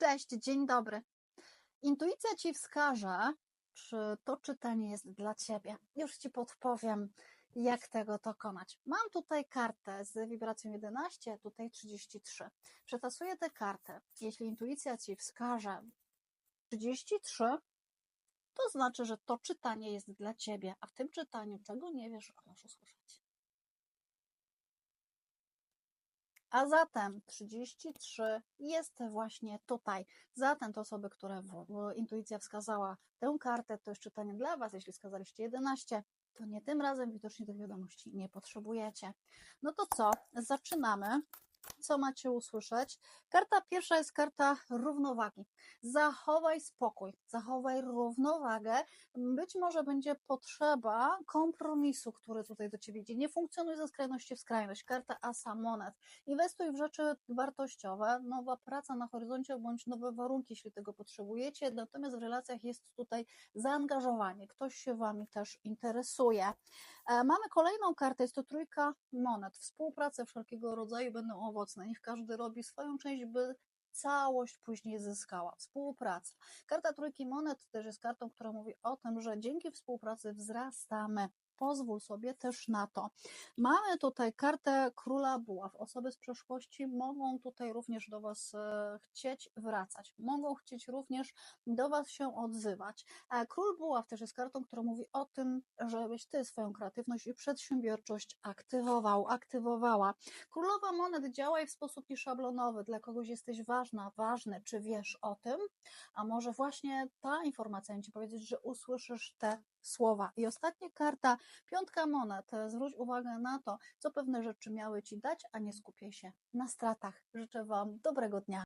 Cześć, dzień dobry. Intuicja ci wskaże, czy to czytanie jest dla ciebie. Już ci podpowiem, jak tego dokonać. Mam tutaj kartę z wibracją 11, tutaj 33. Przetasuję tę kartę. Jeśli intuicja ci wskaże 33, to znaczy, że to czytanie jest dla ciebie, a w tym czytaniu, czego nie wiesz, masz usłyszeć. A zatem 33 jest właśnie tutaj. Zatem te osoby, które intuicja wskazała tę kartę, to jest czytanie dla Was. Jeśli wskazaliście 11, to nie tym razem widocznie tych wiadomości nie potrzebujecie. No to co? Zaczynamy. Co macie usłyszeć? Karta pierwsza jest karta równowagi. Zachowaj spokój, zachowaj równowagę. Być może będzie potrzeba kompromisu, który tutaj do ciebie idzie. Nie funkcjonuj ze skrajności w skrajność. Karta asa monet. Inwestuj w rzeczy wartościowe, nowa praca na horyzoncie bądź nowe warunki, jeśli tego potrzebujecie. Natomiast w relacjach jest tutaj zaangażowanie. Ktoś się wami też interesuje. E, mamy kolejną kartę, jest to trójka monet. Współprace wszelkiego rodzaju będą owocne. Niech każdy robi swoją część, by całość później zyskała. Współpraca. Karta trójki monet też jest kartą, która mówi o tym, że dzięki współpracy wzrastamy. Pozwól sobie też na to. Mamy tutaj kartę króla buław. Osoby z przeszłości mogą tutaj również do Was e, chcieć wracać. Mogą chcieć również do Was się odzywać. A król buław też jest kartą, która mówi o tym, żebyś Ty swoją kreatywność i przedsiębiorczość aktywował, aktywowała. Królowa monet działaj w sposób nieszablonowy. Dla kogoś jesteś ważna, ważny. Czy wiesz o tym? A może właśnie ta informacja Ci powiedzieć, że usłyszysz te słowa. I ostatnia karta, piątka monet. Zwróć uwagę na to, co pewne rzeczy miały Ci dać, a nie skupiaj się na stratach. Życzę Wam dobrego dnia.